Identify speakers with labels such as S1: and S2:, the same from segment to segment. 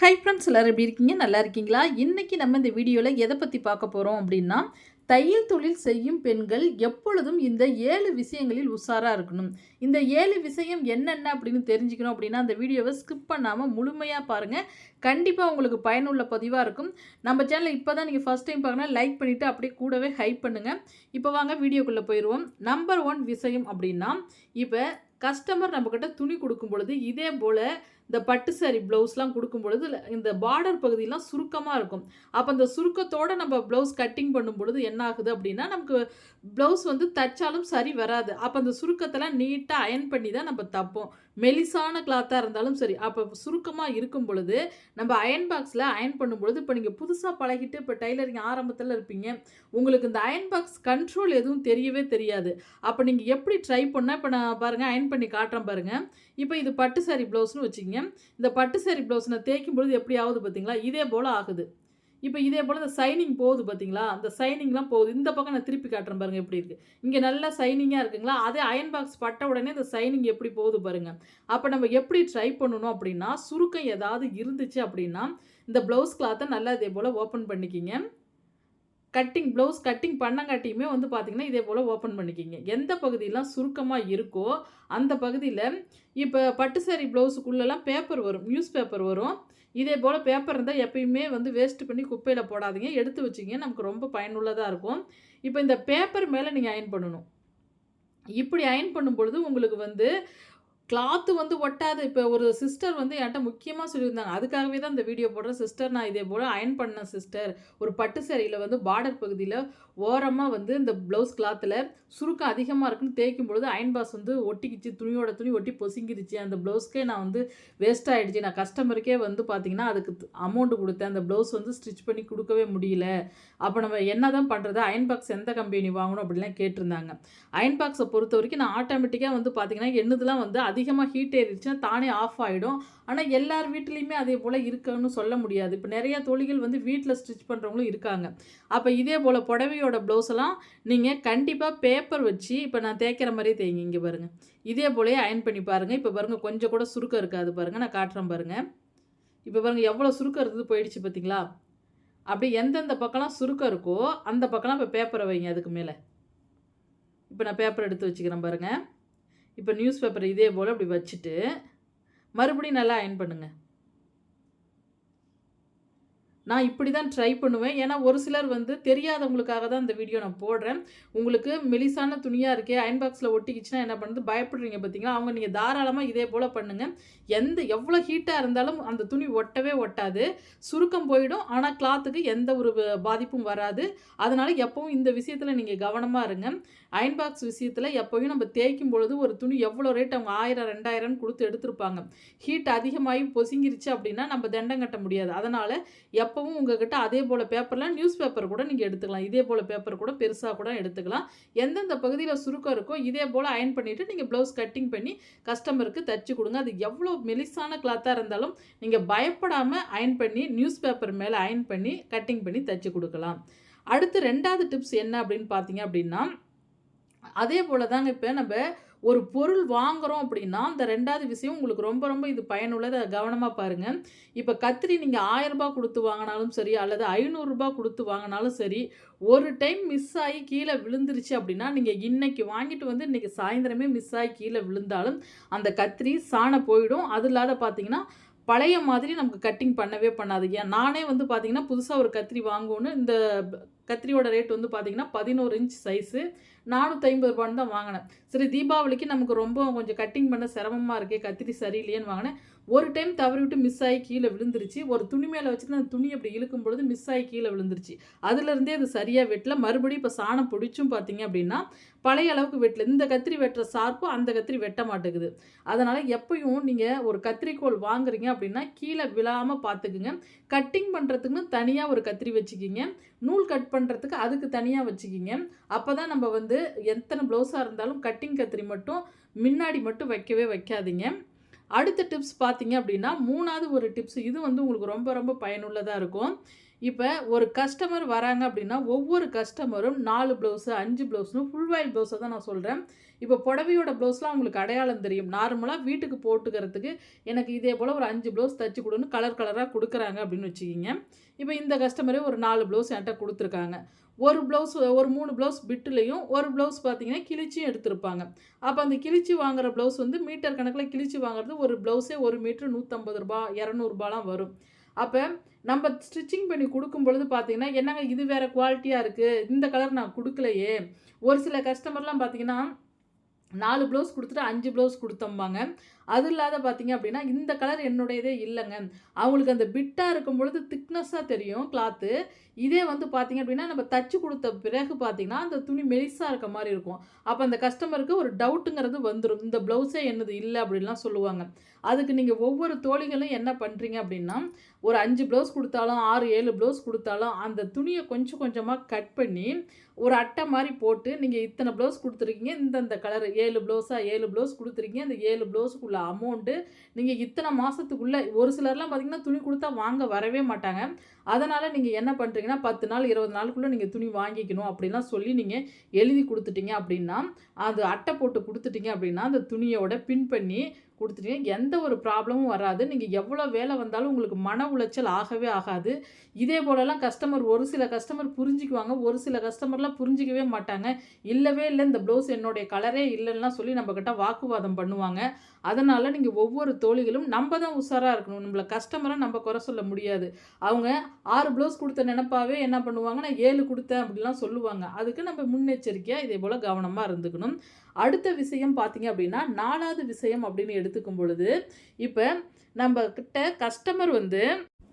S1: hi friends எல்லோரும் எப்படி இருக்கீங்க நல்லா இருக்கீங்களா இன்றைக்கி நம்ம இந்த வீடியோவில் எதை பற்றி பார்க்க போகிறோம் அப்படின்னா தையல் தொழில் செய்யும் பெண்கள் எப்பொழுதும் இந்த ஏழு விஷயங்களில் உஷாராக இருக்கணும் இந்த ஏழு விஷயம் என்னென்ன அப்படின்னு தெரிஞ்சுக்கணும் அப்படின்னா அந்த வீடியோவை ஸ்கிப் பண்ணாமல் முழுமையாக பாருங்கள் கண்டிப்பாக உங்களுக்கு பயனுள்ள பதிவாக இருக்கும் நம்ம சேனலை இப்போ தான் நீங்கள் ஃபஸ்ட் டைம் பார்க்கணும் லைக் பண்ணிவிட்டு அப்படியே கூடவே ஹைப் பண்ணுங்கள் இப்போ வாங்க வீடியோக்குள்ளே போயிடுவோம் நம்பர் ஒன் விஷயம் அப்படின்னா இப்போ கஸ்டமர் நம்மக்கிட்ட துணி கொடுக்கும் பொழுது இதே போல் இந்த பட்டு சாரி ப்ளவுஸ்லாம் கொடுக்கும் பொழுது இந்த பார்டர் பகுதியெலாம் சுருக்கமாக இருக்கும் அப்போ அந்த சுருக்கத்தோடு நம்ம ப்ளவுஸ் கட்டிங் பண்ணும் பொழுது என்ன ஆகுது அப்படின்னா நமக்கு ப்ளவுஸ் வந்து தைச்சாலும் சரி வராது அப்போ அந்த சுருக்கத்தெல்லாம் நீட்டாக அயன் பண்ணி தான் நம்ம தப்போம் மெலிசான கிளாத்தாக இருந்தாலும் சரி அப்போ சுருக்கமாக இருக்கும் பொழுது நம்ம அயன் பாக்ஸில் அயன் பண்ணும் பொழுது இப்போ நீங்கள் புதுசாக பழகிட்டு இப்போ டைலரிங் ஆரம்பத்தில் இருப்பீங்க உங்களுக்கு இந்த அயன் பாக்ஸ் கண்ட்ரோல் எதுவும் தெரியவே தெரியாது அப்போ நீங்கள் எப்படி ட்ரை பண்ணால் இப்போ நான் பாருங்கள் அயன் பண்ணி காட்டுறேன் பாருங்கள் இப்போ இது பட்டு சாரி ப்ளவுஸ்னு வச்சுக்கிங்க பார்த்தீங்க இந்த பட்டு சேரி ப்ளவுஸ் நான் தேய்க்கும் பொழுது எப்படி ஆகுது பார்த்தீங்களா இதே போல் ஆகுது இப்போ இதே போல் இந்த சைனிங் போகுது பார்த்தீங்களா அந்த சைனிங்லாம் போகுது இந்த பக்கம் நான் திருப்பி காட்டுறேன் பாருங்கள் எப்படி இருக்குது இங்கே நல்லா சைனிங்காக இருக்குங்களா அதே அயன் பாக்ஸ் பட்ட உடனே இந்த சைனிங் எப்படி போகுது பாருங்கள் அப்போ நம்ம எப்படி ட்ரை பண்ணணும் அப்படின்னா சுருக்கம் ஏதாவது இருந்துச்சு அப்படின்னா இந்த ப்ளவுஸ் கிளாத்தை நல்லா இதே போல் ஓப்பன் பண்ணிக்கிங்க கட்டிங் ப்ளவுஸ் கட்டிங் பண்ணங்காட்டியுமே வந்து பார்த்திங்கன்னா இதே போல் ஓப்பன் பண்ணிக்கிங்க எந்த பகுதியெலாம் சுருக்கமாக இருக்கோ அந்த பகுதியில் இப்போ பட்டு சாரி ப்ளவுஸுக்குள்ளெல்லாம் பேப்பர் வரும் நியூஸ் பேப்பர் வரும் இதே போல் பேப்பர் இருந்தால் எப்பயுமே வந்து வேஸ்ட் பண்ணி குப்பையில் போடாதீங்க எடுத்து வச்சிங்க நமக்கு ரொம்ப பயனுள்ளதாக இருக்கும் இப்போ இந்த பேப்பர் மேலே நீங்கள் அயன் பண்ணணும் இப்படி அயன் பண்ணும் பொழுது உங்களுக்கு வந்து கிளாத்து வந்து ஒட்டாது இப்போ ஒரு சிஸ்டர் வந்து என்கிட்ட முக்கியமாக சொல்லியிருந்தாங்க அதுக்காகவே தான் இந்த வீடியோ போடுறேன் சிஸ்டர் நான் இதே போல் அயன் பண்ணேன் சிஸ்டர் ஒரு பட்டு சேரீயில் வந்து பார்டர் பகுதியில் ஓரமாக வந்து இந்த ப்ளவுஸ் கிளாத்தில் சுருக்கம் அதிகமாக இருக்குன்னு தேய்க்கும் பொழுது அயன் பாஸ் வந்து ஒட்டிக்கிச்சு துணியோட துணி ஒட்டி பொசுங்கிடுச்சு அந்த ப்ளவுஸ்க்கே நான் வந்து வேஸ்ட் ஆகிடுச்சு நான் கஸ்டமருக்கே வந்து பார்த்திங்கன்னா அதுக்கு அமௌண்ட்டு கொடுத்தேன் அந்த ப்ளவுஸ் வந்து ஸ்டிச் பண்ணி கொடுக்கவே முடியல அப்போ நம்ம என்ன தான் பண்ணுறது அயன் பாக்ஸ் எந்த கம்பெனி வாங்கணும் அப்படிலாம் கேட்டிருந்தாங்க அயன் பாக்ஸை பொறுத்த வரைக்கும் நான் ஆட்டோமேட்டிக்காக வந்து பார்த்தீங்கன்னா என்னதுலாம் வந்து அதிகமாக ஹீட் ஏறிடுச்சுன்னா தானே ஆஃப் ஆகிடும் ஆனால் எல்லார் வீட்லேயுமே அதே போல் இருக்குன்னு சொல்ல முடியாது இப்போ நிறையா தொழில்கள் வந்து வீட்டில் ஸ்டிச் பண்ணுறவங்களும் இருக்காங்க அப்போ இதே போல் புடவையோட ப்ளவுஸெல்லாம் நீங்கள் கண்டிப்பாக பேப்பர் வச்சு இப்போ நான் தேய்க்கிற மாதிரியே தேய்ங்க இங்கே பாருங்கள் இதே போலேயே அயன் பண்ணி பாருங்கள் இப்போ பாருங்கள் கொஞ்சம் கூட சுருக்கம் இருக்காது பாருங்கள் நான் காட்டுறேன் பாருங்கள் இப்போ பாருங்கள் எவ்வளோ சுருக்கம் இருக்குது போயிடுச்சு பார்த்தீங்களா அப்படி எந்தெந்த பக்கம்லாம் சுருக்கம் இருக்கோ அந்த பக்கம்லாம் இப்போ பேப்பரை வைங்க அதுக்கு மேலே இப்போ நான் பேப்பர் எடுத்து வச்சுக்கிறேன் பாருங்கள் இப்போ நியூஸ் பேப்பர் இதே போல் அப்படி வச்சுட்டு மறுபடியும் நல்லா அயன் பண்ணுங்கள் நான் இப்படி தான் ட்ரை பண்ணுவேன் ஏன்னா ஒரு சிலர் வந்து தெரியாதவங்களுக்காக தான் இந்த வீடியோ நான் போடுறேன் உங்களுக்கு மெலிசான துணியாக இருக்கே அயன் பாக்ஸில் ஒட்டிக்கிச்சுன்னா என்ன பண்ணுறது பயப்படுறீங்க பார்த்தீங்களா அவங்க நீங்கள் தாராளமாக இதே போல் பண்ணுங்கள் எந்த எவ்வளோ ஹீட்டாக இருந்தாலும் அந்த துணி ஒட்டவே ஒட்டாது சுருக்கம் போயிடும் ஆனால் கிளாத்துக்கு எந்த ஒரு பாதிப்பும் வராது அதனால் எப்பவும் இந்த விஷயத்தில் நீங்கள் கவனமாக இருங்க அயன் பாக்ஸ் விஷயத்தில் எப்போயும் நம்ம தேய்க்கும் பொழுது ஒரு துணி எவ்வளோ ரேட் அவங்க ஆயிரம் ரெண்டாயிரம்னு கொடுத்து எடுத்திருப்பாங்க ஹீட் அதிகமாகி பொசுங்கிருச்சு அப்படின்னா நம்ம தண்டம் கட்ட முடியாது அதனால் எப்பவும் உங்ககிட்ட அதே போல் பேப்பரில் நியூஸ் பேப்பர் கூட நீங்கள் எடுத்துக்கலாம் இதே போல் பேப்பர் கூட பெருசாக கூட எடுத்துக்கலாம் எந்தெந்த பகுதியில் சுருக்கம் இருக்கோ இதே போல் அயன் பண்ணிவிட்டு நீங்கள் ப்ளவுஸ் கட்டிங் பண்ணி கஸ்டமருக்கு தைச்சி கொடுங்க அது எவ்வளோ மெலிசான கிளாத்தாக இருந்தாலும் நீங்கள் பயப்படாமல் அயன் பண்ணி நியூஸ் பேப்பர் மேலே அயன் பண்ணி கட்டிங் பண்ணி தைச்சி கொடுக்கலாம் அடுத்து ரெண்டாவது டிப்ஸ் என்ன அப்படின்னு பார்த்தீங்க அப்படின்னா அதே போல் தாங்க இப்போ நம்ம ஒரு பொருள் வாங்குகிறோம் அப்படின்னா அந்த ரெண்டாவது விஷயம் உங்களுக்கு ரொம்ப ரொம்ப இது பயனுள்ளதை கவனமாக பாருங்கள் இப்போ கத்திரி நீங்கள் ஆயரரூபா கொடுத்து வாங்கினாலும் சரி அல்லது ஐநூறுரூபா கொடுத்து வாங்கினாலும் சரி ஒரு டைம் மிஸ் ஆகி கீழே விழுந்துருச்சு அப்படின்னா நீங்கள் இன்றைக்கி வாங்கிட்டு வந்து இன்றைக்கி சாயந்தரமே மிஸ் ஆகி கீழே விழுந்தாலும் அந்த கத்திரி சாண போயிடும் அது இல்லாத பார்த்தீங்கன்னா பழைய மாதிரி நமக்கு கட்டிங் பண்ணவே பண்ணாது ஏன் நானே வந்து பார்த்தீங்கன்னா புதுசாக ஒரு கத்திரி வாங்குவோன்னு இந்த கத்திரியோட ரேட் வந்து பார்த்தீங்கன்னா பதினோரு இன்ச் சைஸு நானூற்றி ஐம்பது ரூபான்னு தான் வாங்கினேன் சரி தீபாவளிக்கு நமக்கு ரொம்ப கொஞ்சம் கட்டிங் பண்ண சிரமமாக இருக்கே கத்திரி சரியில்லையேன்னு வாங்கினேன் ஒரு டைம் தவறி விட்டு மிஸ் ஆகி கீழே விழுந்துருச்சு ஒரு துணி மேலே வச்சுட்டு அந்த துணி அப்படி இழுக்கும் பொழுது மிஸ் ஆகி கீழே விழுந்துருச்சு அதுலேருந்தே அது சரியாக வெட்டல மறுபடியும் இப்போ சாணம் பிடிச்சும் பார்த்தீங்க அப்படின்னா பழைய அளவுக்கு வெட்டல இந்த கத்திரி வெட்டுற சார்ப்பும் அந்த கத்திரி வெட்ட மாட்டேங்குது அதனால் எப்பயும் நீங்கள் ஒரு கத்திரிக்கோள் வாங்குறீங்க அப்படின்னா கீழே விழாமல் பார்த்துக்குங்க கட்டிங் பண்ணுறதுக்குன்னு தனியாக ஒரு கத்திரி வச்சுக்கிங்க நூல் கட் பண்ணுறதுக்கு அதுக்கு தனியாக வச்சுக்கிங்க அப்போ தான் நம்ம வந்து வந்து எத்தனை ப்ளவுஸாக இருந்தாலும் கட்டிங் கத்திரி மட்டும் முன்னாடி மட்டும் வைக்கவே வைக்காதீங்க அடுத்த டிப்ஸ் பார்த்தீங்க அப்படின்னா மூணாவது ஒரு டிப்ஸ் இது வந்து உங்களுக்கு ரொம்ப ரொம்ப பயனுள்ளதாக இருக்கும் இப்போ ஒரு கஸ்டமர் வராங்க அப்படின்னா ஒவ்வொரு கஸ்டமரும் நாலு ப்ளவுஸு அஞ்சு ப்ளவுஸ்னு ஃபுல் வாயில் ப்ளவுஸை தான் நான் சொல்கிறேன் இப்போ புடவையோட ப்ளவுஸ்லாம் உங்களுக்கு அடையாளம் தெரியும் நார்மலாக வீட்டுக்கு போட்டுக்கிறதுக்கு எனக்கு இதே போல் ஒரு அஞ்சு ப்ளவுஸ் தைச்சி கொடுன்னு கலர் கலராக கொடுக்குறாங்க அப்படின்னு வச்சுக்கிங்க இப்போ இந்த கஸ்டமரே ஒரு நாலு ப்ளவுஸ் என்கிட்ட கொடுத்துருக்காங்க ஒரு ப்ளவுஸ் ஒரு மூணு ப்ளவுஸ் பிட்டுலேயும் ஒரு ப்ளவுஸ் பார்த்தீங்கன்னா கிழிச்சியும் எடுத்திருப்பாங்க அப்போ அந்த கிழிச்சி வாங்குகிற ப்ளவுஸ் வந்து மீட்டர் கணக்கில் கிழிச்சி வாங்குறது ஒரு ப்ளவுஸே ஒரு மீட்ரு நூற்றம்பது ரூபா இரநூறுபாலாம் வரும் அப்போ நம்ம ஸ்டிச்சிங் பண்ணி கொடுக்கும் பொழுது பார்த்தீங்கன்னா என்னங்க இது வேறு குவாலிட்டியாக இருக்குது இந்த கலர் நான் கொடுக்கலையே ஒரு சில கஸ்டமர்லாம் பார்த்தீங்கன்னா நாலு ப்ளவுஸ் கொடுத்துட்டு அஞ்சு ப்ளவுஸ் கொடுத்தம்பாங்க அது இல்லாத பார்த்தீங்க அப்படின்னா இந்த கலர் என்னுடையதே இல்லைங்க அவங்களுக்கு அந்த பிட்டாக இருக்கும் பொழுது திக்னஸ்ஸாக தெரியும் கிளாத்து இதே வந்து பார்த்தீங்க அப்படின்னா நம்ம தச்சு கொடுத்த பிறகு பார்த்தீங்கன்னா அந்த துணி மெலிசாக இருக்க மாதிரி இருக்கும் அப்போ அந்த கஸ்டமருக்கு ஒரு டவுட்டுங்கிறது வந்துடும் இந்த ப்ளவுஸே என்னது இல்லை அப்படின்லாம் சொல்லுவாங்க அதுக்கு நீங்கள் ஒவ்வொரு தோழிகளும் என்ன பண்ணுறீங்க அப்படின்னா ஒரு அஞ்சு ப்ளவுஸ் கொடுத்தாலும் ஆறு ஏழு ப்ளவுஸ் கொடுத்தாலும் அந்த துணியை கொஞ்சம் கொஞ்சமாக கட் பண்ணி ஒரு அட்டை மாதிரி போட்டு நீங்கள் இத்தனை ப்ளவுஸ் கொடுத்துருக்கீங்க இந்தந்த கலர் ஏழு ப்ளவுஸாக ஏழு ப்ளவுஸ் கொடுத்துருக்கீங்க அந்த ஏழு ப்ளவுஸுக்குள்ள இவ்வளோ அமௌண்ட்டு நீங்கள் இத்தனை மாதத்துக்குள்ளே ஒரு சிலர்லாம் பார்த்திங்கன்னா துணி கொடுத்தா வாங்க வரவே மாட்டாங்க அதனால் நீங்கள் என்ன பண்ணுறீங்கன்னா பத்து நாள் இருபது நாளுக்குள்ளே நீங்கள் துணி வாங்கிக்கணும் அப்படின்லாம் சொல்லி நீங்கள் எழுதி கொடுத்துட்டீங்க அப்படின்னா அது அட்டை போட்டு கொடுத்துட்டீங்க அப்படின்னா அந்த துணியோட பின் பண்ணி கொடுத்துட்டீங்க எந்த ஒரு ப்ராப்ளமும் வராது நீங்கள் எவ்வளோ வேலை வந்தாலும் உங்களுக்கு மன உளைச்சல் ஆகவே ஆகாது இதே போலலாம் கஸ்டமர் ஒரு சில கஸ்டமர் புரிஞ்சுக்குவாங்க ஒரு சில கஸ்டமர்லாம் புரிஞ்சிக்கவே மாட்டாங்க இல்லவே இல்லை இந்த ப்ளவுஸ் என்னுடைய கலரே இல்லைன்னா சொல்லி நம்மக்கிட்ட வாக்குவாதம் பண்ணுவாங்க அதனால் நீங்கள் ஒவ்வொரு தோழிகளும் நம்ம தான் உஷாராக இருக்கணும் நம்மளை கஸ்டமரை நம்ம குறை சொல்ல முடியாது அவங்க ஆறு ப்ளவுஸ் கொடுத்த நினப்பாவே என்ன பண்ணுவாங்க நான் ஏழு கொடுத்தேன் அப்படிலாம் சொல்லுவாங்க அதுக்கு நம்ம முன்னெச்சரிக்கையாக இதே போல் கவனமாக இருந்துக்கணும் அடுத்த விஷயம் பார்த்தீங்க அப்படின்னா நாலாவது விஷயம் அப்படின்னு எடுத்துக்கும் பொழுது இப்போ கிட்ட கஸ்டமர் வந்து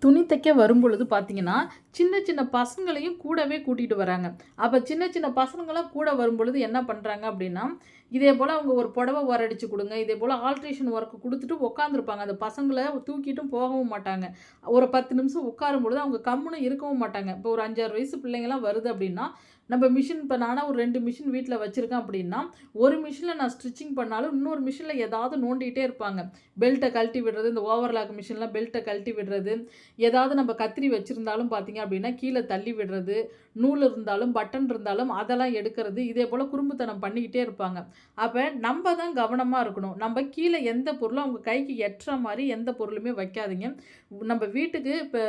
S1: துணி தைக்க வரும் பொழுது பார்த்தீங்கன்னா சின்ன சின்ன பசங்களையும் கூடவே கூட்டிகிட்டு வராங்க அப்போ சின்ன சின்ன பசங்களாம் கூட வரும் பொழுது என்ன பண்ணுறாங்க அப்படின்னா இதே போல் அவங்க ஒரு புடவை அடித்து கொடுங்க இதே போல் ஆல்ட்ரேஷன் ஒர்க்கு கொடுத்துட்டு உட்காந்துருப்பாங்க அந்த பசங்களை தூக்கிட்டும் போகவும் மாட்டாங்க ஒரு பத்து நிமிஷம் உட்காரும் பொழுது அவங்க கம்முன்னு இருக்கவும் மாட்டாங்க இப்போ ஒரு அஞ்சாறு வயசு பிள்ளைங்களாம் வருது அப்படின்னா நம்ம மிஷின் இப்போ நானாக ஒரு ரெண்டு மிஷின் வீட்டில் வச்சுருக்கேன் அப்படின்னா ஒரு மிஷினில் நான் ஸ்டிச்சிங் பண்ணாலும் இன்னொரு மிஷினில் ஏதாவது நோண்டிகிட்டே இருப்பாங்க பெல்ட்டை கழட்டி விடுறது இந்த ஓவர்லாக் மிஷின்லாம் பெல்ட்டை கழட்டி விடுறது ஏதாவது நம்ம கத்திரி வச்சுருந்தாலும் பார்த்தீங்க அப்படின்னா கீழே தள்ளி விடுறது நூல் இருந்தாலும் பட்டன் இருந்தாலும் அதெல்லாம் எடுக்கிறது இதே போல் குறும்புத்தனம் பண்ணிக்கிட்டே இருப்பாங்க அப்போ நம்ம தான் கவனமாக இருக்கணும் நம்ம கீழே எந்த பொருளும் அவங்க கைக்கு எட்டுற மாதிரி எந்த பொருளுமே வைக்காதீங்க நம்ம வீட்டுக்கு இப்போ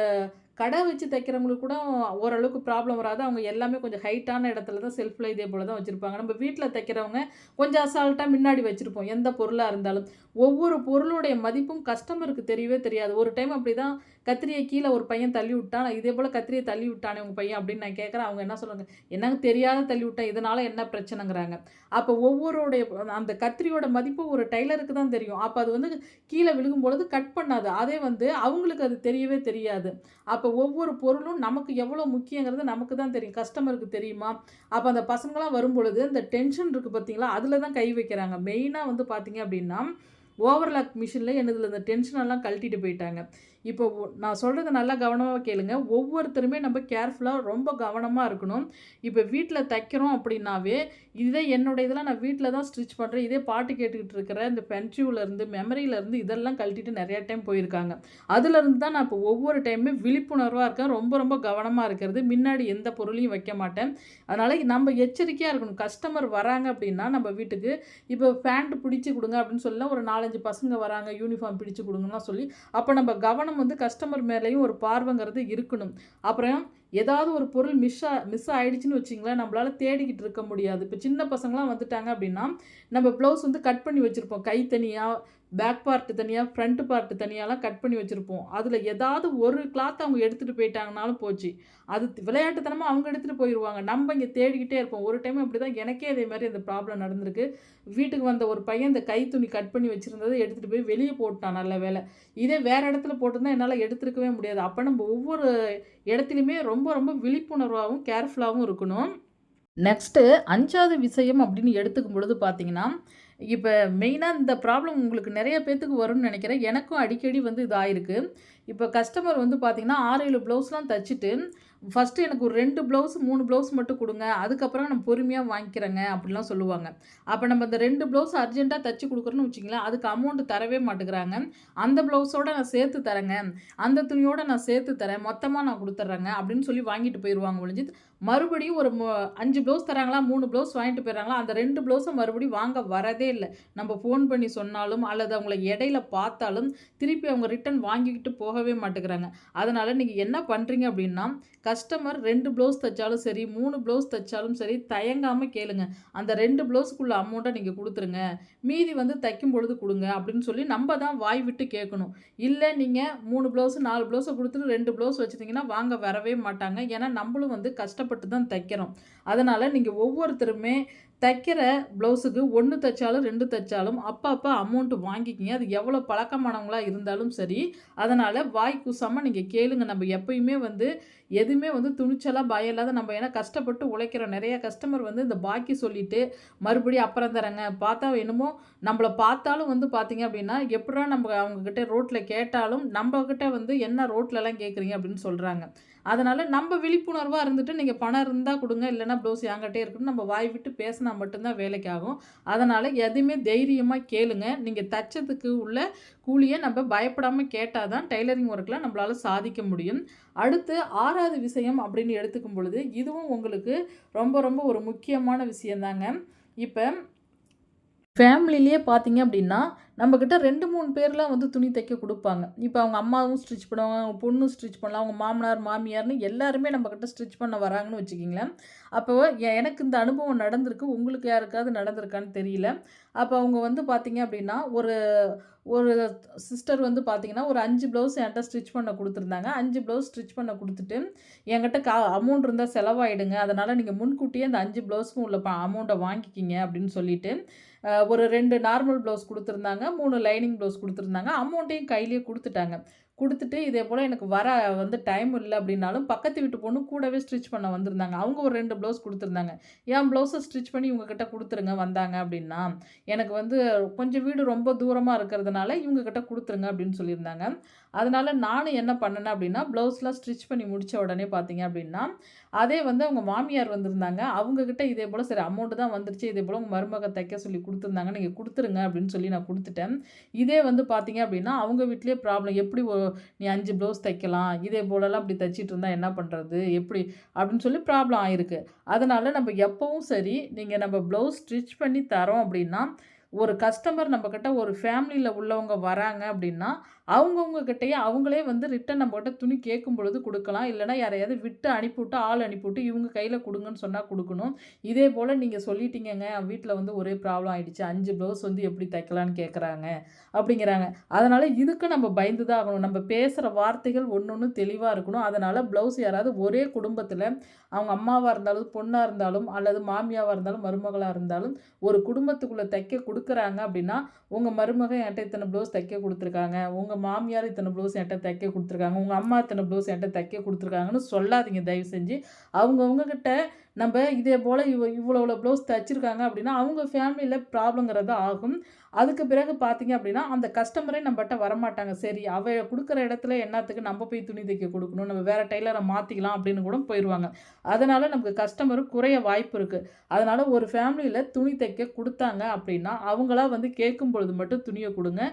S1: கடை வச்சு தைக்கிறவங்களுக்கு கூட ஓரளவுக்கு ப்ராப்ளம் வராது அவங்க எல்லாமே கொஞ்சம் ஹைட்டான இடத்துல தான் செல்ஃபில் இதே போல் தான் வச்சுருப்பாங்க நம்ம வீட்டில் தைக்கிறவங்க கொஞ்சம் அசால்ட்டாக முன்னாடி வச்சுருப்போம் எந்த பொருளாக இருந்தாலும் ஒவ்வொரு பொருளுடைய மதிப்பும் கஸ்டமருக்கு தெரியவே தெரியாது ஒரு டைம் அப்படி தான் கத்திரியை கீழே ஒரு பையன் தள்ளி விட்டான் இதே போல் கத்திரியை தள்ளி விட்டானே உங்கள் பையன் அப்படின்னு நான் கேட்குறேன் அவங்க என்ன சொல்லுவாங்க என்னங்க தெரியாத தள்ளி விட்டேன் இதனால் என்ன பிரச்சனைங்கிறாங்க அப்போ ஒவ்வொருடைய அந்த கத்திரியோட மதிப்பு ஒரு டைலருக்கு தான் தெரியும் அப்போ அது வந்து கீழே விழுகும் பொழுது கட் பண்ணாது அதே வந்து அவங்களுக்கு அது தெரியவே தெரியாது அப்போ ஒவ்வொரு பொருளும் நமக்கு எவ்வளோ முக்கியங்கிறது நமக்கு தான் தெரியும் கஸ்டமருக்கு தெரியுமா அப்போ அந்த பசங்களாம் வரும் பொழுது இந்த டென்ஷன் இருக்குது பார்த்தீங்களா அதில் தான் கை வைக்கிறாங்க மெயினாக வந்து பார்த்தீங்க அப்படின்னா ஓவர்லாக் மிஷினில் எனது அந்த டென்ஷனெல்லாம் கழட்டிட்டு போயிட்டாங்க இப்போ நான் சொல்கிறது நல்லா கவனமாக கேளுங்க ஒவ்வொருத்தருமே நம்ம கேர்ஃபுல்லாக ரொம்ப கவனமாக இருக்கணும் இப்போ வீட்டில் தைக்கிறோம் அப்படின்னாவே இதே என்னோட இதெல்லாம் நான் வீட்டில் தான் ஸ்டிச் பண்ணுறேன் இதே பாட்டு கேட்டுக்கிட்டு இருக்கிற இந்த பென்சிவ்லேருந்து மெமரியிலேருந்து இதெல்லாம் கழட்டிட்டு நிறையா டைம் போயிருக்காங்க அதுலேருந்து தான் நான் இப்போ ஒவ்வொரு டைமுமே விழிப்புணர்வாக இருக்கேன் ரொம்ப ரொம்ப கவனமாக இருக்கிறது முன்னாடி எந்த பொருளையும் வைக்க மாட்டேன் அதனால் நம்ம எச்சரிக்கையாக இருக்கணும் கஸ்டமர் வராங்க அப்படின்னா நம்ம வீட்டுக்கு இப்போ பேண்ட் பிடிச்சி கொடுங்க அப்படின்னு சொல்லி ஒரு நாலஞ்சு பசங்க வராங்க யூனிஃபார்ம் பிடிச்சி கொடுங்கன்னா சொல்லி அப்போ நம்ம கவனம் கவனம் வந்து கஸ்டமர் மேலேயும் ஒரு பார்வைங்கிறது இருக்கணும் அப்புறம் ஏதாவது ஒரு பொருள் மிஸ் ஆ மிஸ் ஆகிடுச்சின்னு வச்சிங்களேன் நம்மளால் தேடிக்கிட்டு இருக்க முடியாது இப்போ சின்ன பசங்களாம் வந்துட்டாங்க அப்படின்னா நம்ம ப்ளவுஸ் வந்து கட் பண்ணி வச்சுருப்போம் கை தனியாக பேக் பார்ட்டு தனியாக ஃப்ரண்ட் பார்ட்டு தனியாலாம் கட் பண்ணி வச்சுருப்போம் அதில் ஏதாவது ஒரு கிளாத் அவங்க எடுத்துகிட்டு போயிட்டாங்கனாலும் போச்சு அது விளையாட்டுத்தனமாக அவங்க எடுத்துகிட்டு போயிடுவாங்க நம்ம இங்கே தேடிக்கிட்டே இருப்போம் ஒரு டைம் அப்படி தான் எனக்கே இதே மாதிரி அந்த ப்ராப்ளம் நடந்திருக்கு வீட்டுக்கு வந்த ஒரு பையன் இந்த கை துணி கட் பண்ணி வச்சுருந்ததை எடுத்துகிட்டு போய் வெளியே போட்டான் நல்ல வேலை இதே வேறு இடத்துல போட்டிருந்தா என்னால் எடுத்துருக்கவே முடியாது அப்போ நம்ம ஒவ்வொரு இடத்துலையுமே ரொம்ப ரொம்ப விழிப்புணர்வாகவும் கேர்ஃபுல்லாகவும் இருக்கணும் நெக்ஸ்ட்டு அஞ்சாவது விஷயம் அப்படின்னு எடுத்துக்கும் பொழுது பார்த்தீங்கன்னா இப்போ மெயினாக இந்த ப்ராப்ளம் உங்களுக்கு நிறைய பேர்த்துக்கு வரும்னு நினைக்கிறேன் எனக்கும் அடிக்கடி வந்து இதாகிருக்கு இப்போ கஸ்டமர் வந்து பார்த்திங்கன்னா ஆறு ஏழு ப்ளவுஸ்லாம் தைச்சிட்டு ஃபஸ்ட்டு எனக்கு ஒரு ரெண்டு ப்ளவுஸ் மூணு ப்ளவுஸ் மட்டும் கொடுங்க அதுக்கப்புறம் நான் பொறுமையாக வாங்கிக்கிறேங்க அப்படிலாம் சொல்லுவாங்க அப்போ நம்ம இந்த ரெண்டு ப்ளவுஸ் அர்ஜென்ட்டாக தைச்சி கொடுக்குறோன்னு வச்சிங்களேன் அதுக்கு அமௌண்ட் தரவே மாட்டேங்கிறாங்க அந்த ப்ளவுஸோடு நான் சேர்த்து தரேங்க அந்த துணியோடு நான் சேர்த்து தரேன் மொத்தமாக நான் கொடுத்துட்றேங்க அப்படின்னு சொல்லி வாங்கிட்டு போயிடுவாங்க ஒழிஞ்சு மறுபடியும் ஒரு அஞ்சு ப்ளவுஸ் தராங்களா மூணு ப்ளவுஸ் வாங்கிட்டு போயிடறாங்களா அந்த ரெண்டு ப்ளவுஸை மறுபடியும் வாங்க வரதே இல்லை நம்ம ஃபோன் பண்ணி சொன்னாலும் அல்லது அவங்கள இடையில பார்த்தாலும் திருப்பி அவங்க ரிட்டன் வாங்கிக்கிட்டு போகவே மாட்டேங்கிறாங்க அதனால் நீங்கள் என்ன பண்ணுறீங்க அப்படின்னா கஸ்டமர் ரெண்டு ப்ளவுஸ் தைச்சாலும் சரி மூணு ப்ளவுஸ் தைச்சாலும் சரி தயங்காமல் கேளுங்க அந்த ரெண்டு ப்ளவுஸுக்குள்ள அமௌண்ட்டை நீங்கள் கொடுத்துருங்க மீதி வந்து தைக்கும் பொழுது கொடுங்க அப்படின்னு சொல்லி நம்ம தான் வாய் விட்டு கேட்கணும் இல்லை நீங்கள் மூணு ப்ளவுஸு நாலு ப்ளவுஸை கொடுத்துட்டு ரெண்டு ப்ளவுஸ் வச்சுருந்தீங்கன்னா வாங்க வரவே மாட்டாங்க ஏன்னா நம்மளும் வந்து கஷ்டப்பட்டு தான் தைக்கிறோம் அதனால் நீங்கள் ஒவ்வொருத்தருமே தைக்கிற ப்ளவுஸுக்கு ஒன்று தைச்சாலும் ரெண்டு தைச்சாலும் அப்போ அப்போ அமௌண்ட்டு வாங்கிக்கிங்க அது எவ்வளோ பழக்கமானவங்களாக இருந்தாலும் சரி அதனால் வாய் கூசாமல் நீங்கள் கேளுங்க நம்ம எப்பயுமே வந்து எதுவுமே வந்து துணிச்சலாக பயம் இல்லாத நம்ம ஏன்னா கஷ்டப்பட்டு உழைக்கிறோம் நிறைய கஸ்டமர் வந்து இந்த பாக்கி சொல்லிவிட்டு மறுபடியும் அப்புறம் தரங்க பார்த்தா என்னமோ நம்மளை பார்த்தாலும் வந்து பார்த்தீங்க அப்படின்னா எப்படா நம்ம அவங்கக்கிட்ட ரோட்டில் கேட்டாலும் நம்மக்கிட்ட வந்து என்ன ரோட்லலாம் கேட்குறீங்க அப்படின்னு சொல்கிறாங்க அதனால் நம்ம விழிப்புணர்வாக இருந்துட்டு நீங்கள் பணம் இருந்தால் கொடுங்க இல்லைனா ப்ளவுஸ் என்கிட்டே இருக்குன்னு நம்ம வாய் விட்டு பேசணும் பேசினா மட்டும்தான் வேலைக்கு ஆகும் அதனால் எதுவுமே தைரியமாக கேளுங்க நீங்கள் தச்சதுக்கு உள்ள கூலியை நம்ம பயப்படாமல் கேட்டால் தான் டெய்லரிங் ஒர்க்கில் நம்மளால் சாதிக்க முடியும் அடுத்து ஆறாவது விஷயம் அப்படின்னு எடுத்துக்கும் பொழுது இதுவும் உங்களுக்கு ரொம்ப ரொம்ப ஒரு முக்கியமான விஷயந்தாங்க இப்போ ஃபேமிலிலேயே பார்த்தீங்க அப்படின்னா நம்மக்கிட்ட ரெண்டு மூணு பேர்லாம் வந்து துணி தைக்க கொடுப்பாங்க இப்போ அவங்க அம்மாவும் ஸ்டிச் பண்ணுவாங்க அவங்க பொண்ணும் ஸ்டிச் பண்ணலாம் அவங்க மாமனார் மாமியார்னு எல்லாருமே நம்மக்கிட்ட ஸ்டிச் பண்ண வராங்கன்னு வச்சுக்கிங்களேன் அப்போ எனக்கு இந்த அனுபவம் நடந்திருக்கு உங்களுக்கு யாருக்காவது நடந்திருக்கான்னு தெரியல அப்போ அவங்க வந்து பார்த்திங்க அப்படின்னா ஒரு ஒரு சிஸ்டர் வந்து பார்த்திங்கன்னா ஒரு அஞ்சு ப்ளவுஸ் என்கிட்ட ஸ்டிச் பண்ண கொடுத்துருந்தாங்க அஞ்சு ப்ளவுஸ் ஸ்டிச் பண்ண கொடுத்துட்டு என்கிட்ட கா அமௌண்ட் இருந்தால் செலவாயிடுங்க அதனால் நீங்கள் முன்கூட்டியே அந்த அஞ்சு ப்ளவுஸ்க்கும் உள்ள அமௌண்ட்டை வாங்கிக்கிங்க அப்படின்னு சொல்லிட்டு ஒரு ரெண்டு நார்மல் ப்ளவுஸ் கொடுத்துருந்தாங்க மூணு லைனிங் ப்ளவுஸ் கொடுத்துருந்தாங்க அமௌண்ட்டையும் கையிலேயே கொடுத்துட்டாங்க கொடுத்துட்டு இதே போல் எனக்கு வர வந்து டைம் இல்லை அப்படின்னாலும் பக்கத்து வீட்டு பொண்ணு கூடவே ஸ்டிச் பண்ண வந்திருந்தாங்க அவங்க ஒரு ரெண்டு ப்ளவுஸ் கொடுத்துருந்தாங்க ஏன் ப்ளவுஸை ஸ்டிச் பண்ணி இவங்கக்கிட்ட கொடுத்துருங்க வந்தாங்க அப்படின்னா எனக்கு வந்து கொஞ்சம் வீடு ரொம்ப தூரமாக இருக்கிறதுனால இவங்கக்கிட்ட கொடுத்துருங்க அப்படின்னு சொல்லியிருந்தாங்க அதனால் நானும் என்ன பண்ணேன் அப்படின்னா ப்ளவுஸ்லாம் ஸ்டிச் பண்ணி முடித்த உடனே பார்த்தீங்க அப்படின்னா அதே வந்து அவங்க மாமியார் வந்திருந்தாங்க அவங்கக்கிட்ட இதே போல் சரி அமௌண்ட்டு தான் வந்துருச்சு இதே போல் உங்கள் மருமக தைக்க சொல்லி கொடுத்துருந்தாங்க நீங்கள் கொடுத்துருங்க அப்படின்னு சொல்லி நான் கொடுத்துட்டேன் இதே வந்து பார்த்தீங்க அப்படின்னா அவங்க வீட்லேயே ப்ராப்ளம் எப்படி நீ அஞ்சு ப்ளவுஸ் தைக்கலாம் இதே போலலாம் அப்படி தைச்சிட்டு இருந்தால் என்ன பண்ணுறது எப்படி அப்படின்னு சொல்லி ப்ராப்ளம் ஆகிருக்கு அதனால் நம்ம எப்பவும் சரி நீங்கள் நம்ம ப்ளவுஸ் ஸ்டிச் பண்ணி தரோம் அப்படின்னா ஒரு கஸ்டமர் நம்மக்கிட்ட ஒரு ஃபேமிலியில் உள்ளவங்க வராங்க அப்படின்னா அவங்கவுங்க கிட்டேயே அவங்களே வந்து ரிட்டன் நம்மக்கிட்ட துணி கேட்கும் பொழுது கொடுக்கலாம் இல்லைனா யாரையாவது விட்டு அனுப்பிவிட்டு ஆள் அனுப்பிவிட்டு இவங்க கையில் கொடுங்கன்னு சொன்னால் கொடுக்கணும் இதே போல் நீங்கள் சொல்லிட்டீங்கங்க வீட்டில் வந்து ஒரே ப்ராப்ளம் ஆகிடுச்சு அஞ்சு ப்ளவுஸ் வந்து எப்படி தைக்கலான்னு கேட்குறாங்க அப்படிங்கிறாங்க அதனால் இதுக்கு நம்ம பயந்து தான் ஆகணும் நம்ம பேசுகிற வார்த்தைகள் ஒன்று ஒன்று தெளிவாக இருக்கணும் அதனால் ப்ளவுஸ் யாராவது ஒரே குடும்பத்தில் அவங்க அம்மாவாக இருந்தாலும் பொண்ணாக இருந்தாலும் அல்லது மாமியாவாக இருந்தாலும் மருமகளாக இருந்தாலும் ஒரு குடும்பத்துக்குள்ளே தைக்க கொடுக்க கொடுக்குறாங்க அப்படின்னா உங்கள் மருமகன் என்கிட்ட இத்தனை ப்ளவுஸ் தைக்க கொடுத்துருக்காங்க உங்கள் மாமியார் இத்தனை ப்ளவுஸ் என்கிட்ட தைக்க கொடுத்துருக்காங்க உங்கள் அம்மா இத்தனை ப்ளவுஸ் என்கிட்ட தைக்க கொடுத்துருக்காங்கன்னு சொல்லாதீங்க தயவு செஞ்சு அவங்கவுங்கக்கிட்ட நம்ம இதே போல் இவ்வளோ இவ்வளோ ப்ளவுஸ் தைச்சிருக்காங்க அப்படின்னா அவங்க ஃபேமிலியில் ப்ராப்ளங்கிறது ஆகும் அதுக்கு பிறகு பார்த்தீங்க அப்படின்னா அந்த கஸ்டமரே நம்மகிட்ட வரமாட்டாங்க சரி அவ கொடுக்குற இடத்துல என்னத்துக்கு நம்ம போய் துணி தைக்க கொடுக்கணும் நம்ம வேறு டெய்லரை மாற்றிக்கலாம் அப்படின்னு கூட போயிடுவாங்க அதனால் நமக்கு கஸ்டமர் குறைய வாய்ப்பு இருக்குது அதனால் ஒரு ஃபேமிலியில் துணி தைக்க கொடுத்தாங்க அப்படின்னா அவங்களா வந்து கேட்கும் பொழுது மட்டும் துணியை கொடுங்க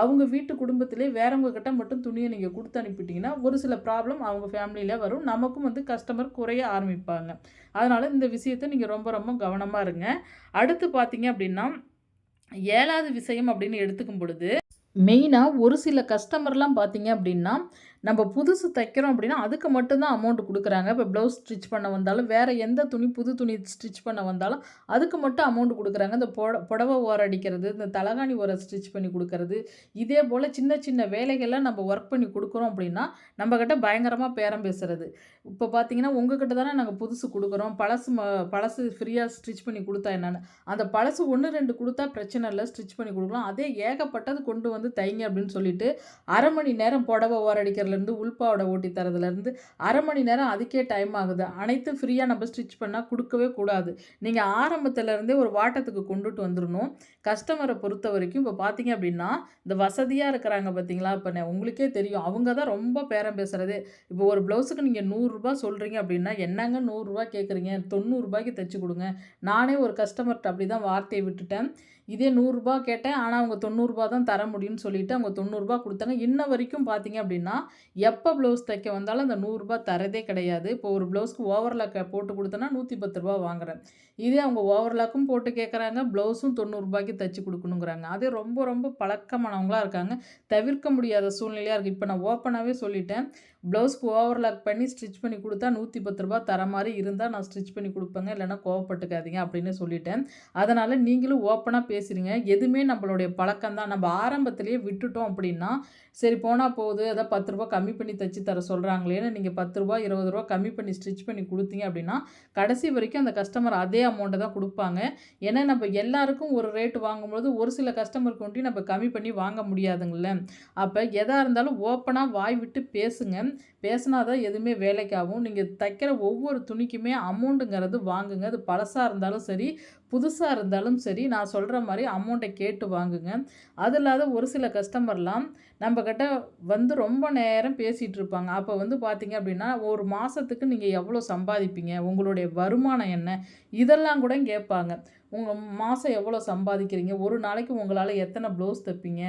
S1: அவங்க வீட்டு குடும்பத்திலே வேறவங்க கிட்ட மட்டும் துணியை நீங்கள் கொடுத்து அனுப்பிட்டீங்கன்னா ஒரு சில ப்ராப்ளம் அவங்க ஃபேமிலியில் வரும் நமக்கும் வந்து கஸ்டமர் குறைய ஆரம்பிப்பாங்க அதனால் இந்த விஷயத்தை நீங்கள் ரொம்ப ரொம்ப கவனமாக இருங்க அடுத்து பார்த்தீங்க அப்படின்னா ஏழாவது விஷயம் அப்படின்னு எடுத்துக்கும் பொழுது மெயினாக ஒரு சில கஸ்டமர்லாம் பார்த்தீங்க அப்படின்னா நம்ம புதுசு தைக்கிறோம் அப்படின்னா அதுக்கு மட்டும்தான் அமௌண்ட் கொடுக்குறாங்க இப்போ ப்ளவுஸ் ஸ்டிச் பண்ண வந்தாலும் வேறு எந்த துணி புது துணி ஸ்டிச் பண்ண வந்தாலும் அதுக்கு மட்டும் அமௌண்ட் கொடுக்குறாங்க இந்த புட புடவை ஓர அடிக்கிறது இந்த தலகாணி ஓர ஸ்டிச் பண்ணி கொடுக்கறது இதே போல் சின்ன சின்ன வேலைகள்லாம் நம்ம ஒர்க் பண்ணி கொடுக்குறோம் அப்படின்னா நம்மக்கிட்ட பயங்கரமாக பேரம் பேசுகிறது இப்போ பார்த்திங்கன்னா உங்ககிட்ட தானே நாங்கள் புதுசு கொடுக்குறோம் பழசு ம பழசு ஃப்ரீயாக ஸ்டிச் பண்ணி கொடுத்தா என்னென்னு அந்த பழசு ஒன்று ரெண்டு கொடுத்தா பிரச்சனை இல்லை ஸ்டிச் பண்ணி கொடுக்கலாம் அதே ஏகப்பட்டது கொண்டு வந்து தைங்க அப்படின்னு சொல்லிட்டு அரை மணி நேரம் புடவை ஓர தரதுலேருந்து உள்பாவோட ஓட்டி தரதுலேருந்து அரை மணி நேரம் அதுக்கே டைம் ஆகுது அனைத்தும் ஃப்ரீயாக நம்ம ஸ்டிச் பண்ணால் கொடுக்கவே கூடாது நீங்கள் ஆரம்பத்துலேருந்தே ஒரு வாட்டத்துக்கு கொண்டுட்டு வந்துடணும் கஸ்டமரை பொறுத்த வரைக்கும் இப்போ பார்த்தீங்க அப்படின்னா இந்த வசதியாக இருக்கிறாங்க பார்த்தீங்களா இப்போ உங்களுக்கே தெரியும் அவங்க தான் ரொம்ப பேரம் பேசுகிறது இப்போ ஒரு ப்ளவுஸுக்கு நீங்கள் நூறுரூபா சொல்கிறீங்க அப்படின்னா என்னங்க நூறுரூவா கேட்குறீங்க தொண்ணூறுரூபாய்க்கு தைச்சி கொடுங்க நானே ஒரு கஸ்டமர்கிட்ட அப்படி தான் வார்த்தையை விட்டுட்டேன் இதே நூறுரூபா கேட்டேன் ஆனால் அவங்க தொண்ணூறுரூபா தான் தர முடியும்னு சொல்லிவிட்டு அவங்க தொண்ணூறுரூபா கொடுத்தாங்க இன்ன வரைக்கும் பார்த்தீங்க அப்படின்னா எப்போ ப்ளவுஸ் தைக்க வந்தாலும் அந்த நூறுரூபா தரதே கிடையாது இப்போ ஒரு ப்ளவுஸ்க்கு ஓவர்லாக்கை போட்டு கொடுத்தனா நூற்றி பத்து ரூபா வாங்குறேன் இதே அவங்க ஓவர்லாக்கும் போட்டு கேட்குறாங்க ப்ளவுஸும் தொண்ணூறுரூபாய்க்கு தைச்சி கொடுக்கணுங்கிறாங்க அதே ரொம்ப ரொம்ப பழக்கமானவங்களாக இருக்காங்க தவிர்க்க முடியாத சூழ்நிலையாக இருக்குது இப்போ நான் ஓப்பனாகவே சொல்லிட்டேன் ப்ளவுஸ்க்கு ஓவர்லாக் பண்ணி ஸ்டிச் பண்ணி கொடுத்தா நூற்றி பத்து ரூபா தர மாதிரி இருந்தால் நான் ஸ்டிச் பண்ணி கொடுப்பேங்க இல்லைனா கோவப்பட்டுக்காதீங்க அப்படின்னு சொல்லிட்டேன் அதனால் நீங்களும் ஓப்பனாக பேச பேசுகிறீங்க எதுவுமே நம்மளுடைய பழக்கம் தான் நம்ம ஆரம்பத்திலேயே விட்டுட்டோம் அப்படின்னா சரி போனால் போகுது அதை பத்து ரூபா கம்மி பண்ணி தைச்சி தர சொல்கிறாங்களேன்னு நீங்கள் பத்து ரூபா இருபது ரூபா கம்மி பண்ணி ஸ்டிச் பண்ணி கொடுத்தீங்க அப்படின்னா கடைசி வரைக்கும் அந்த கஸ்டமர் அதே அமௌண்ட்டை தான் கொடுப்பாங்க ஏன்னா நம்ம எல்லாருக்கும் ஒரு ரேட்டு வாங்கும்போது ஒரு சில கஸ்டமருக்கு ஒன்றி நம்ம கம்மி பண்ணி வாங்க முடியாதுங்கள அப்போ எதாக இருந்தாலும் ஓப்பனாக வாய் விட்டு பேசுங்க பேசினா தான் எதுவுமே வேலைக்காகவும் நீங்கள் தைக்கிற ஒவ்வொரு துணிக்குமே அமௌண்ட்டுங்கிறது வாங்குங்க அது பழசாக இருந்தாலும் சரி புதுசாக இருந்தாலும் சரி நான் சொல்கிற சொல்கிற மாதிரி அமௌண்ட்டை கேட்டு வாங்குங்க அது இல்லாத ஒரு சில கஸ்டமர்லாம் நம்மக்கிட்ட வந்து ரொம்ப நேரம் பேசிகிட்டு இருப்பாங்க அப்போ வந்து பார்த்திங்க அப்படின்னா ஒரு மாதத்துக்கு நீங்கள் எவ்வளோ சம்பாதிப்பீங்க உங்களுடைய வருமானம் என்ன இதெல்லாம் கூட கேட்பாங்க உங்கள் மாதம் எவ்வளோ சம்பாதிக்கிறீங்க ஒரு நாளைக்கு உங்களால் எத்தனை ப்ளவுஸ் தைப்பீங்க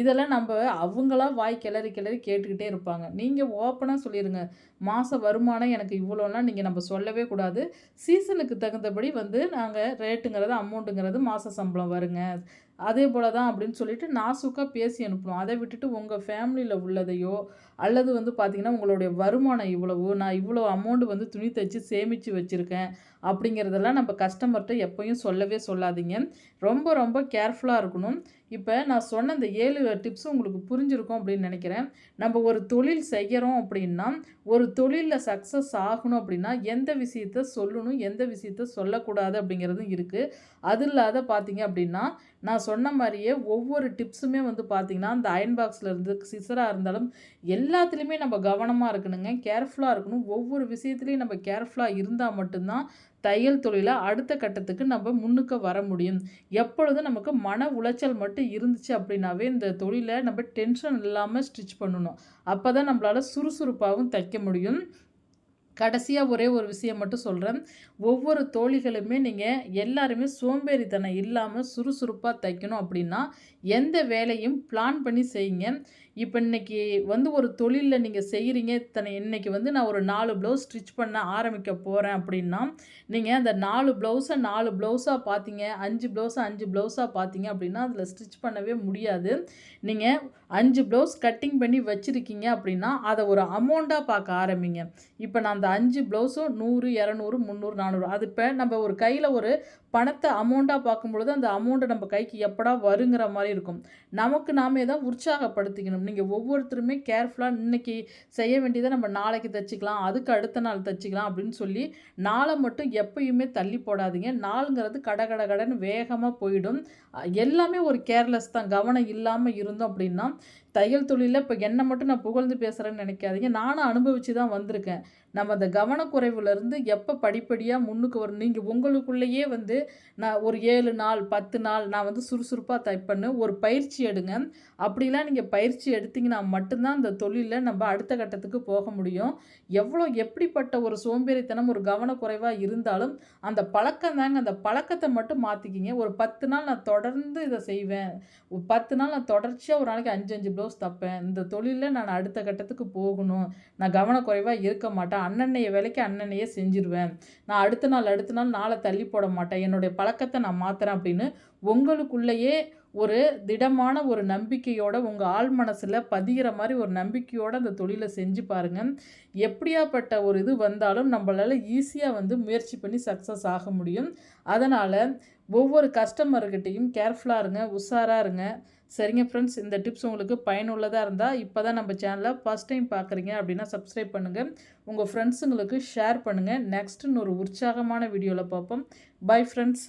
S1: இதெல்லாம் நம்ம அவங்களா வாய் கிளறி கிளறி கேட்டுக்கிட்டே இருப்பாங்க நீங்கள் ஓப்பனாக சொல்லிடுங்க மாத வருமானம் எனக்கு இவ்வளோலாம் நீங்கள் நம்ம சொல்லவே கூடாது சீசனுக்கு தகுந்தபடி வந்து நாங்கள் ரேட்டுங்கிறது அமௌண்ட்டுங்கிறது மாத சம்பளம் வருங்க அதே போல் தான் அப்படின்னு சொல்லிட்டு நாசுக்காக பேசி அனுப்பணும் அதை விட்டுட்டு உங்கள் ஃபேமிலியில் உள்ளதையோ அல்லது வந்து பார்த்திங்கன்னா உங்களுடைய வருமானம் இவ்வளவு நான் இவ்வளோ அமௌண்ட் வந்து துணி தைச்சி சேமித்து வச்சுருக்கேன் அப்படிங்கிறதெல்லாம் நம்ம கஸ்டமர்கிட்ட எப்போயும் சொல்லவே சொல்லாதீங்க ரொம்ப ரொம்ப கேர்ஃபுல்லாக இருக்கணும் இப்போ நான் சொன்ன இந்த ஏழு டிப்ஸும் உங்களுக்கு புரிஞ்சிருக்கும் அப்படின்னு நினைக்கிறேன் நம்ம ஒரு தொழில் செய்கிறோம் அப்படின்னா ஒரு தொழிலில் சக்ஸஸ் ஆகணும் அப்படின்னா எந்த விஷயத்த சொல்லணும் எந்த விஷயத்த சொல்லக்கூடாது அப்படிங்கிறதும் இருக்குது அது இல்லாத பார்த்தீங்க அப்படின்னா நான் சொன்ன மாதிரியே ஒவ்வொரு டிப்ஸுமே வந்து பார்த்திங்கன்னா அந்த அயன் பாக்ஸில் இருந்து சிசராக இருந்தாலும் எல்லாத்துலேயுமே நம்ம கவனமாக இருக்கணுங்க கேர்ஃபுல்லாக இருக்கணும் ஒவ்வொரு விஷயத்துலையும் நம்ம கேர்ஃபுல்லாக இருந்தால் மட்டும்தான் தையல் தொழிலை அடுத்த கட்டத்துக்கு நம்ம முன்னுக்கு வர முடியும் எப்பொழுதும் நமக்கு மன உளைச்சல் மட்டும் இருந்துச்சு அப்படின்னாவே இந்த தொழிலை நம்ம டென்ஷன் இல்லாமல் ஸ்டிச் பண்ணணும் அப்போ தான் நம்மளால் சுறுசுறுப்பாகவும் தைக்க முடியும் கடைசியாக ஒரே ஒரு விஷயம் மட்டும் சொல்கிறேன் ஒவ்வொரு தோழிகளுமே நீங்கள் எல்லாருமே சோம்பேறித்தனம் இல்லாமல் சுறுசுறுப்பாக தைக்கணும் அப்படின்னா எந்த வேலையும் பிளான் பண்ணி செய்யுங்க இப்போ இன்றைக்கி வந்து ஒரு தொழிலில் நீங்கள் செய்கிறீங்க இத்தனை இன்றைக்கி வந்து நான் ஒரு நாலு ப்ளவுஸ் ஸ்டிச் பண்ண ஆரம்பிக்க போகிறேன் அப்படின்னா நீங்கள் அந்த நாலு ப்ளவுஸை நாலு ப்ளவுஸாக பார்த்தீங்க அஞ்சு ப்ளவுஸை அஞ்சு ப்ளவுஸாக பார்த்தீங்க அப்படின்னா அதில் ஸ்டிச் பண்ணவே முடியாது நீங்கள் அஞ்சு ப்ளவுஸ் கட்டிங் பண்ணி வச்சுருக்கீங்க அப்படின்னா அதை ஒரு அமௌண்ட்டாக பார்க்க ஆரம்பிங்க இப்போ நான் அந்த அஞ்சு ப்ளவுஸும் நூறு இரநூறு முந்நூறு நானூறு அது இப்போ நம்ம ஒரு கையில் ஒரு பணத்தை அமௌண்ட்டாக பார்க்கும்பொழுது அந்த அமௌண்ட்டை நம்ம கைக்கு எப்படா வருங்கிற மாதிரி இருக்கும் நமக்கு நாமே தான் உற்சாகப்படுத்திக்கணும் நீங்கள் ஒவ்வொருத்தருமே கேர்ஃபுல்லாக இன்றைக்கி செய்ய வேண்டியதை நம்ம நாளைக்கு தைச்சிக்கலாம் அதுக்கு அடுத்த நாள் தைச்சிக்கலாம் அப்படின்னு சொல்லி நாளை மட்டும் எப்பயுமே தள்ளி போடாதீங்க நாளுங்கிறது கட கட கடன் வேகமாக போயிடும் எல்லாமே ஒரு கேர்லெஸ் தான் கவனம் இல்லாமல் இருந்தோம் அப்படின்னா தையல் தொழிலில் இப்போ என்னை மட்டும் நான் புகழ்ந்து பேசுகிறேன்னு நினைக்காதீங்க நானும் அனுபவித்து தான் வந்திருக்கேன் நம்ம அந்த கவனக்குறைவுலேருந்து எப்போ படிப்படியாக முன்னுக்கு வரும் நீங்கள் உங்களுக்குள்ளேயே வந்து நான் ஒரு ஏழு நாள் பத்து நாள் நான் வந்து சுறுசுறுப்பாக தைப்பண்ணு ஒரு பயிற்சி எடுங்க அப்படிலாம் நீங்கள் பயிற்சி எடுத்திங்கன்னா மட்டும்தான் அந்த தொழிலில் நம்ம அடுத்த கட்டத்துக்கு போக முடியும் எவ்வளோ எப்படிப்பட்ட ஒரு சோம்பேறித்தனம் ஒரு கவனக்குறைவாக இருந்தாலும் அந்த பழக்கம் தாங்க அந்த பழக்கத்தை மட்டும் மாற்றிக்கிங்க ஒரு பத்து நாள் நான் தொடர்ந்து இதை செய்வேன் பத்து நாள் நான் தொடர்ச்சியாக ஒரு நாளைக்கு அஞ்சு அஞ்சு ப்ளவுஸ் தப்பேன் இந்த தொழிலில் நான் அடுத்த கட்டத்துக்கு போகணும் நான் கவனக்குறைவாக இருக்க மாட்டேன் அண்ணன்னைய வேலைக்கு அண்ணனையே செஞ்சிருவேன் நான் அடுத்த நாள் அடுத்த நாள் நாளை தள்ளி போட மாட்டேன் என்னுடைய பழக்கத்தை நான் மாற்றுறேன் அப்படின்னு உங்களுக்குள்ளேயே ஒரு திடமான ஒரு நம்பிக்கையோட உங்கள் ஆள் மனசில் பதிகிற மாதிரி ஒரு நம்பிக்கையோட அந்த தொழிலை செஞ்சு பாருங்கள் எப்படியாப்பட்ட ஒரு இது வந்தாலும் நம்மளால் ஈஸியாக வந்து முயற்சி பண்ணி சக்ஸஸ் ஆக முடியும் அதனால் ஒவ்வொரு கஸ்டமர்கிட்டையும் கேர்ஃபுல்லாக இருங்க உஷாராக இருங்க சரிங்க ஃப்ரெண்ட்ஸ் இந்த டிப்ஸ் உங்களுக்கு பயனுள்ளதாக இருந்தால் இப்போ தான் நம்ம சேனலை ஃபஸ்ட் டைம் பார்க்குறீங்க அப்படின்னா சப்ஸ்கிரைப் பண்ணுங்கள் உங்கள் ஃப்ரெண்ட்ஸுங்களுக்கு ஷேர் பண்ணுங்கள் நெக்ஸ்ட்டுன்னு ஒரு உற்சாகமான வீடியோவில் பார்ப்போம் பை ஃப்ரெண்ட்ஸ்